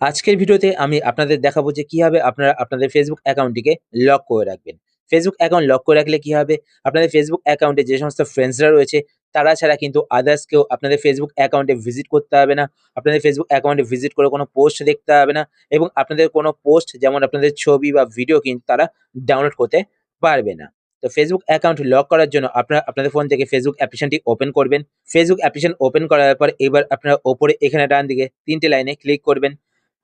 আজকের ভিডিওতে আমি আপনাদের দেখাবো যে কীভাবে আপনারা আপনাদের ফেসবুক অ্যাকাউন্টটিকে লক করে রাখবেন। ফেসবুক অ্যাকাউন্ট লক করে রাখলে কি হবে? আপনাদের ফেসবুক অ্যাকাউন্টে যে সমস্ত ফ্রেন্ডসরা রয়েছে, তারা ছাড়া কিন্তু আদার্স কেউ আপনাদের ফেসবুক অ্যাকাউন্টে ভিজিট করতে হবে না। আপনাদের ফেসবুক অ্যাকাউন্টে ভিজিট করে কোনো পোস্ট দেখতে হবে না এবং আপনাদের কোনো পোস্ট যেমন আপনাদের ছবি বা ভিডিও কিন্তু তারা ডাউনলোড করতে পারবে না। তো ফেসবুক অ্যাকাউন্ট লক করার জন্য আপনারা আপনাদের ফোন থেকে ফেসবুক অ্যাপ্লিকেশনটি ওপেন করবেন। ফেসবুক অ্যাপ্লিকেশন ওপেন করার পর এবার আপনারা ওপরে এখানে ডান দিকে তিনটে লাইনে ক্লিক করবেন।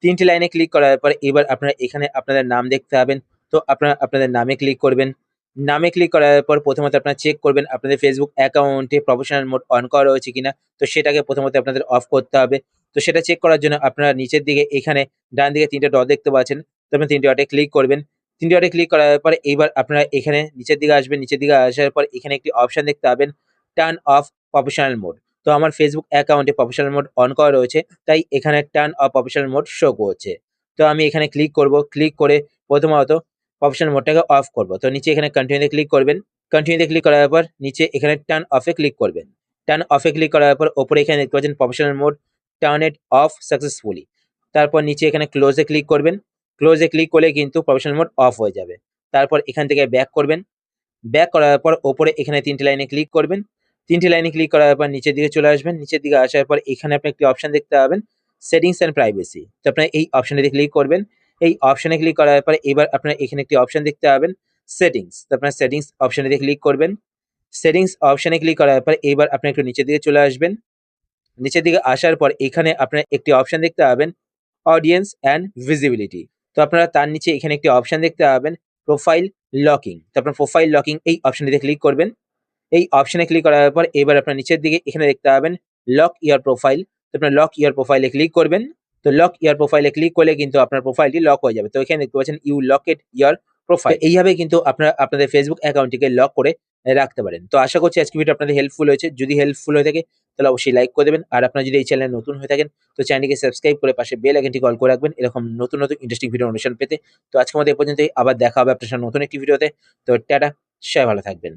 তিনটি লাইনে ক্লিক করার পর এবার আপনারা এখানে আপনাদের নাম দেখতে পাবেন। তো আপনারা আপনাদের নামে ক্লিক করবেন। নামে ক্লিক করার পর প্রথমত আপনারা চেক করবেন আপনাদের ফেসবুক অ্যাকাউন্টে প্রফেশনাল মোড অন করা রয়েছে কিনা। তো সেটাকে প্রথমত আপনাদের অফ করতে হবে। তো সেটা চেক করার জন্য আপনারা নিচের দিকে এখানে ডান দিকে তিনটে ডট দেখতে পাচ্ছেন। তো আপনি তিনটে ডটে ক্লিক করবেন। তিনটে ডটে ক্লিক করার পর এবার আপনারা এখানে নিচের দিকে আসবেন। নিচের দিকে আসার পর এখানে একটি অপশন দেখতে পাবেন। টার্ন অফ প্রফেশনাল মোড তো আমার ফেসবুক অ্যাকাউন্টে প্রফেশনাল মোড অন করা রয়েছে, তাই এখানে turn off professional mode show করছে। তো আমি এখানে ক্লিক করব ক্লিক করে প্রথমত প্রফেশনাল মোডটাকে অফ করব। তো নিচে এখানে কন্টিনিউতে ক্লিক করবেন। কন্টিনিউতে ক্লিক করার পর নিচে এখানে টার্ন অফে ক্লিক করবেন। টার্ন অফে ক্লিক করার পর ওপরে এখানে দেখতে পাচ্ছেন professional mode turn it off successfully তারপর নিচে এখানে ক্লোজে ক্লিক করবেন। ক্লোজে ক্লিক করলে কিন্তু প্রফেশনাল মোড অফ হয়ে যাবে। তারপর এখান থেকে ব্যাক করবেন। ব্যাক করার পর ওপরে এখানে তিনটে লাইনে ক্লিক করবেন। তিনটে লাইনে ক্লিক করার পর নিচের দিকে চলে আসবেন। নিচের দিকে আসার পর এখানে আপনি একটি অপশন দেখতে পাবেন সেটিংস অ্যান্ড প্রাইভেসি তো আপনার এই অপশনটিতে ক্লিক করবেন। এই অপশনে ক্লিক করার পরে এবার আপনার এখানে একটি অপশন দেখতে পাবেন সেটিংস তো আপনার সেটিংস অপশনটিতে ক্লিক করবেন। সেটিংস অপশনে ক্লিক করার পর এবার আপনি একটু নিচের দিকে চলে আসবেন। নিচের দিকে আসার পর এখানে আপনার একটি অপশন দেখতে পাবেন অডিয়েন্স অ্যান্ড ভিজিবিলিটি তো আপনারা তার নিচে এখানে একটি অপশন দেখতে পাবেন প্রোফাইল লকিং তো আপনার প্রোফাইল লকিং এই অপশনটিতে ক্লিক করবেন। এই অপশনে ক্লিক করার পর এবার আপনার নিচের দিকে এখানে দেখতে পাবেন লক ইয়ার প্রোফাইল তো আপনার লক ইয়ার প্রোফাইলে ক্লিক করবেন। তো লক ইয়ার প্রোফাইলে ক্লিক করলে কিন্তু আপনার প্রোফাইলটি লক হয়ে যাবে। তো এখানে দেখতে পাচ্ছেন ইউ লকেট ইয়ার প্রোফাইল এইভাবে কিন্তু আপনারা, আপনাদের ফেসবুক অ্যাকাউন্টটিকে লক করে রাখতে পারেন। তো আশা করছি আজকে ভিডিও আপনাদের হেল্পফুল হয়েছে। যদি হেল্পফুল হয়ে থাকে, তাহলে অবশ্যই লাইক করে দেবেন। আর আপনারা যদি এই চ্যানেলে নতুন হয়ে থাকেন, তো চ্যানেলটিকে সাবস্ক্রাইব করে পাশে বেল আইকনটি কল করে রাখবেন। এরকম নতুন নতুন ইন্টারেস্টিং ভিডিও অনুষ্ঠান পেতে। তো আজকের মধ্যে এ পর্যন্তই। আবার দেখা হবে আপনার সাথে নতুন একটি ভিডিওতে তো টাটা, সবাই ভালো থাকবেন।